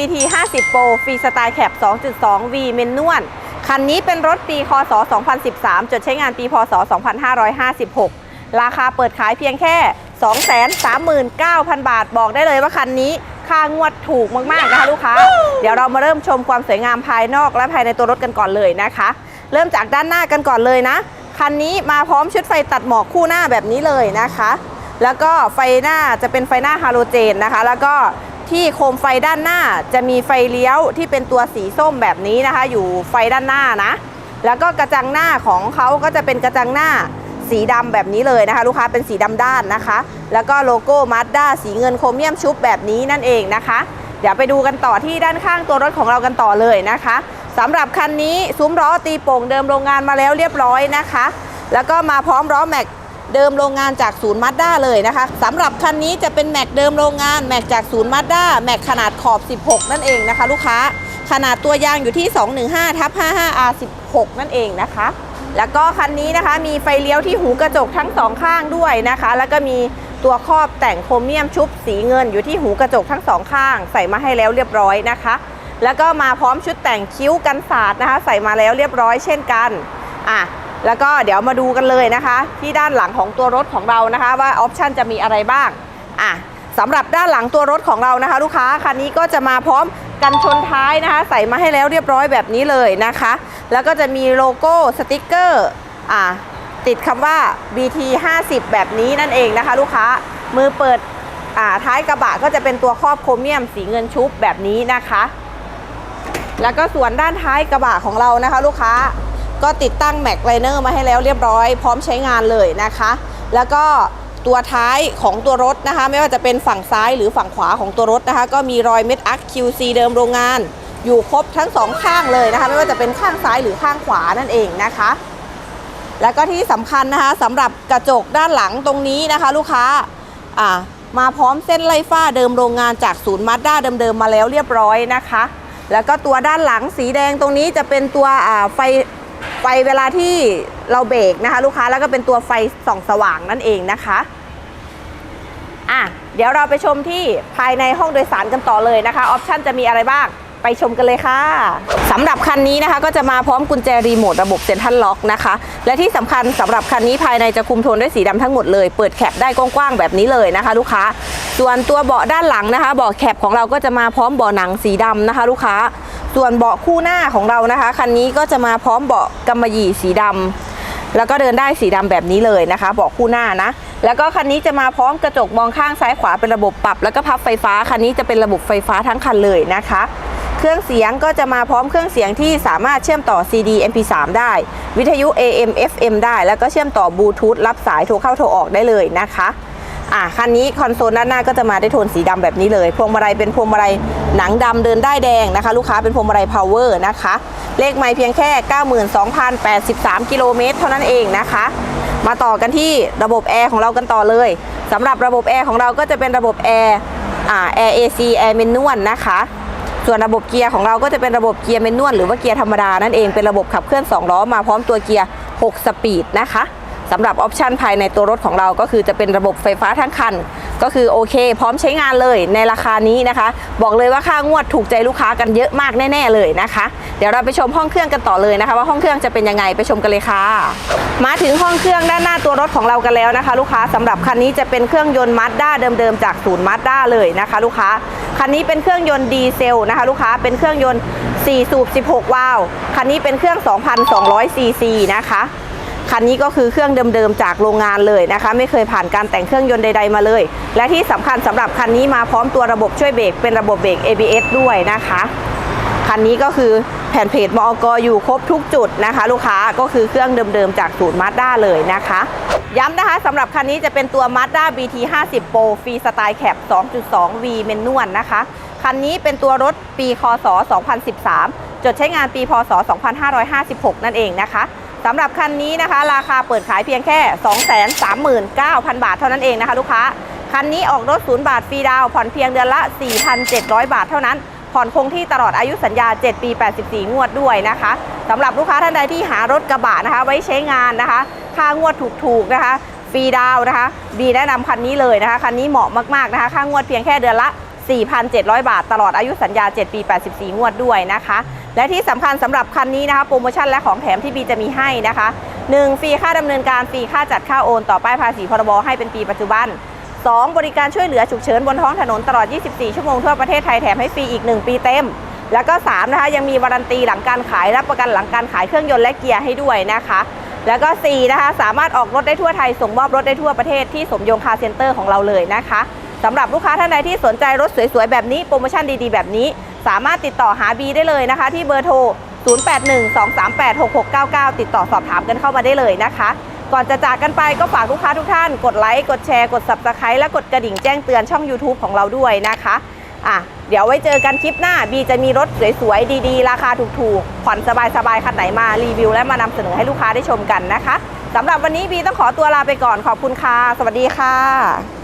BT 50 Pro ฟรีสไตล์แคป 2.2 V เมนนวลคันนี้เป็นรถปีคศ 2013 จดใช้งานปีพศ 2556 ราคาเปิดขายเพียงแค่ 239,000 บาท บอกได้เลยว่าคันนี้ค่างวดถูกมาก ๆ นะคะลูกค้า เดี๋ยวเรามาเริ่มชมความสวยงามภายนอกและภายในตัวรถกันก่อนเลยนะคะ เริ่มจากด้านหน้ากันก่อนเลยนะ คันนี้มาพร้อมชุดไฟตัดหมอกคู่หน้าแบบนี้เลยนะคะ แล้วก็ไฟหน้าจะเป็นไฟหน้าฮาโลเจนนะคะ แล้วก็ ที่โคมไฟด้านหน้าจะมีไฟเลี้ยวที่เป็นตัวสีส้มแบบนี้นะคะ อยู่ไฟด้านหน้านะ แล้วก็กระจังหน้าของเขาก็จะเป็นกระจังหน้าสีดำแบบนี้เลยนะคะ ลูกค้าเป็นสีดำด้านนะคะ แล้วก็โลโก้มา z ด้าสีเงินโครเมียมชุบแบบนี้นั่นเองนะคะ เดี๋ยวไปดูกันต่อที่ด้านข้างตัวรถของเรากันต่อเลยนะคะสำหรับคันนี้ซุ้มล้อตีโป่งเดิมโรงงานมาแล้วเรียบร้อยนะคะ แล้วก็มาพร้อมล้อแม็ก เดิมโรงงานจากศูนย์มาด้าเลยนะคะสำหรับคันนี้จะเป็นแม็กเดิมโรงงานแม็กจากศูนย์มาด้าแม็กขนาดขอบ 16 นั่นเองนะคะ ลูกค้าขนาดตัวยางอยู่ที่ 215ทับ 55R16 นั่นเองนะคะ แล้วก็คันนี้นะคะมีไฟเลี้ยวที่หูกระจกทั้งสองข้างด้วยนะคะ แล้วก็มีตัวครอบแต่งโครเมียมชุบสีเงินอยู่ที่หูกระจกทั้งสองข้าง ใส่มาให้แล้วเรียบร้อยนะคะ แล้วก็มาพร้อมชุดแต่งคิ้วกันสาดนะคะ ใส่มาแล้วเรียบร้อยเช่นกันอะ แล้วก็เดี๋ยวมาดูกันเลยนะคะ ที่ด้านหลังของตัวรถของเรานะคะ ว่าออปชันจะมีอะไรบ้างอะสำหรับด้านหลังตัวรถของเรานะคะ ลูกค้าคันนี้ก็จะมาพร้อมกันชนท้ายนะคะ ใส่มาให้แล้วเรียบร้อยแบบนี้เลยนะคะ แล้วก็จะมีโลโก้สติกเกอร์อะติดคำว่า BT 50แบบนี้นั่นเองนะคะ ลูกค้ามือเปิดอ่าท้ายกระบะก็จะเป็นตัวครอบโครเมียมสีเงินชุบแบบนี้นะคะ แล้วก็ส่วนด้านท้ายกระบะของเรานะคะ ลูกค้า ก็ติดตั้งแม็กไลเนอร์มาให้แล้วเรียบร้อยพร้อมใช้งานเลยนะคะ แล้วก็ตัวท้ายของตัวรถนะคะ ไม่ว่าจะเป็นฝั่งซ้ายหรือฝั่งขวาของตัวรถนะคะ ก็มีรอยเม็ดอัก QC เดิมโรงงาน อยู่ครบทั้งสองข้างเลยนะคะ ไม่ว่าจะเป็นข้างซ้ายหรือข้างขวานั่นเองนะคะ แล้วก็ที่สำคัญนะคะสำหรับกระจกด้านหลังตรงนี้นะคะ ลูกค้าอ่ามาพร้อมเส้นไล่ฟ้าเดิมโรงงานจากศูนย์มาด้าเดิมๆมาแล้วเรียบร้อยนะคะ แล้วก็ตัวด้านหลังสีแดงตรงนี้จะเป็นตัวอ่าไฟ ไฟเวลาที่เราเบรกนะคะ ลูกค้าแล้วก็เป็นตัวไฟส่องสว่างนั่นเองนะคะอะเดี๋ยวเราไปชมที่ภายในห้องโดยสารกันต่อเลยนะคะออปชันจะมีอะไรบ้างไปชมกันเลยค่ะสำหรับคันนี้นะคะก็จะมาพร้อมกุญแจรีโมทระบบเซ็นทรัลล็อกนะคะ และที่สำคัญสำหรับคันนี้ภายในจะคุมโทนด้วยสีดำทั้งหมดเลย เปิดแคปได้กว้างๆแบบนี้เลยนะคะ ลูกค้า ส่วนตัวเบาะด้านหลังนะคะเบาะแคปของเราก็จะมาพร้อมเบาะหนังสีดำนะคะ ลูกค้า ส่วนเบาะคู่หน้าของเรานะคะ คันนี้ก็จะมาพร้อมเบาะกำมะหยี่สีดำแล้วก็เดินได้สีดำแบบนี้เลยนะคะ เบาะคู่หน้านะ แล้วก็คันนี้จะมาพร้อมกระจกมองข้างซ้ายขวาเป็นระบบปรับ แล้วก็พับไฟฟ้า คันนี้จะเป็นระบบไฟฟ้าทั้งคันเลยนะคะ เครื่องเสียงก็จะมาพร้อมเครื่องเสียงที่สามารถเชื่อมต่อ CD MP3 ได้ วิทยุ AM FM ได้ แล้วก็เชื่อมต่อบลูทูธรับสายโทรเข้าโทรออกได้เลยนะคะ อะคันนี้คอนโซลด้านหน้าก็จะมาได้โทนสีดำแบบนี้เลย พวงมาลัยเป็นพวงมาลัยหนังดำเดินได้แดงนะคะ ลูกค้าเป็นพวงมาลัย power นะคะ เลขไมล์เพียงแค่ 92,083 กิโลเมตรเท่านั้นเองนะคะ มาต่อกันที่ระบบแอร์ของเรากันต่อเลยสำหรับระบบแอร์ของเราก็จะเป็นระบบแอร์อ่าแอร์ AC แอร์เมนวลนะคะส่วนระบบเกียร์ของเราก็จะเป็นระบบเกียร์เมนนวลหรือว่าเกียร์ธรรมดานั่นเองเป็นระบบขับเคลื่อน 2 ล้อมาพร้อมตัวเกียร์ 6 สปีดนะคะ สำหรับออปชันภายในตัวรถของเราก็คือจะเป็นระบบไฟฟ้าทั้งคัน ก็คือโอเค พร้อมใช้งานเลยในราคานี้นะคะ บอกเลยว่าค่างวดถูกใจลูกค้ากันเยอะมากแน่ๆเลยนะคะ เดี๋ยวเราไปชมห้องเครื่องกันต่อเลยนะคะ ว่าห้องเครื่องจะเป็นยังไงไปชมกันเลยค่ะ มาถึงห้องเครื่องด้านหน้าตัวรถของเรากันแล้วนะคะ ลูกค้าสำหรับคันนี้จะเป็นเครื่องยนต์มาด้าเดิมๆจากศูนย์มาด้าเลยนะคะ ลูกค้าคันนี้เป็นเครื่องยนต์ดีเซลนะคะ ลูกค้าเป็นเครื่องยนต์4สูบ16 วาล์วคันนี้เป็นเครื่อง 2,200ซีซีนะคะ คันนี้ก็คือเครื่องเดิมๆจากโรงงานเลยนะคะ ไม่เคยผ่านการแต่งเครื่องยนต์ใด ๆมาเลย และที่สำคัญสำหรับคันนี้มาพร้อมตัวระบบช่วยเบรกเป็นระบบเบรก ABS ด้วยนะคะคันนี้ก็คือแผ่นเพจมอกอยู่ครบทุกจุดนะคะ ลูกค้าก็คือเครื่องเดิมๆจากศูนย์มาด้าเลยนะคะ ย้ำนะคะสำหรับคันนี้จะเป็นตัว Mazda BT 50 Pro ฟรีสไตล์แคป2.2 V เมนนวลนะคะ คันนี้เป็นตัวรถปีคศ 2013 จดใช้งานปีพศ 2556 นั่นเองนะคะ สำหรับคันนี้นะคะ ราคาเปิดขายเพียงแค่ 239,000 บาทเท่านั้นเองนะคะลูกค้า คันนี้ออกรถศูนย์บาทฟรีดาวผ่อนเพียงเดือนละ 4,700 บาทเท่านั้น ผ่อนคงที่ตลอดอายุสัญญา 7 ปี 84 งวดด้วยนะคะสำหรับลูกค้าท่านใดที่หารถกระบะนะคะ ไว้ใช้งานนะคะ ค่างวดถูกๆนะคะฟรีดาวน์นะคะบีแนะนำคันนี้เลยนะคะ คันนี้เหมาะมากๆนะคะ ค่างวดเพียงแค่เดือนละ 4,700 บาท ตลอดอายุสัญญา 7 ปี 84 งวดด้วยนะคะ และที่สำคัญสำหรับคันนี้นะคะโปรโมชั่นและของแถมที่บีจะมีให้นะคะ 1. ฟรีค่าดำเนินการฟรีค่าจัดค่าโอน ต่อป้ายภาษีพรบให้เป็นปีปัจจุบัน 2. บริการช่วยเหลือฉุกเฉินบนท้องถนนตลอด 24 ชั่วโมงทั่วประเทศไทยแถมให้ฟรีอีก 1 ปีเต็ม แล้วก็3นะคะยังมีวารันตีหลังการขายรับประกันหลังการขายเครื่องยนต์และเกียร์ให้ด้วยนะคะ แล้วก็4นะคะสามารถออกรถได้ทั่วไทยส่งมอบรถได้ทั่วประเทศที่สมยงคาร์เซ็นเตอร์ของเราเลยนะคะ สำหรับลูกค้าท่านใดที่สนใจรถสวยๆ แบบนี้โปรโมชั่นดีๆ แบบนี้ สามารถติดต่อหาบีได้เลยนะคะ ที่เบอร์โทร 0812386699 ติดต่อสอบถามกันเข้ามาได้เลยนะคะ ก่อนจะจากกันไปก็ฝากลูกค้าทุกท่าน กดไลค์กดแชร์กด subscribe และกดกระดิ่งแจ้งเตือนช่อง YouTube ของเราด้วยนะคะอะเดี๋ยวไว้เจอกันคลิปหน้าบีจะมีรถสวยๆ ดีๆ ราคาถูกๆผ่อนสบายๆคันไหนมารีวิว และมานำเสนอให้ลูกค้าได้ชมกันนะคะสำหรับวันนี้บีต้องขอตัวลาไปก่อนขอบคุณค่ะ สวัสดีค่ะ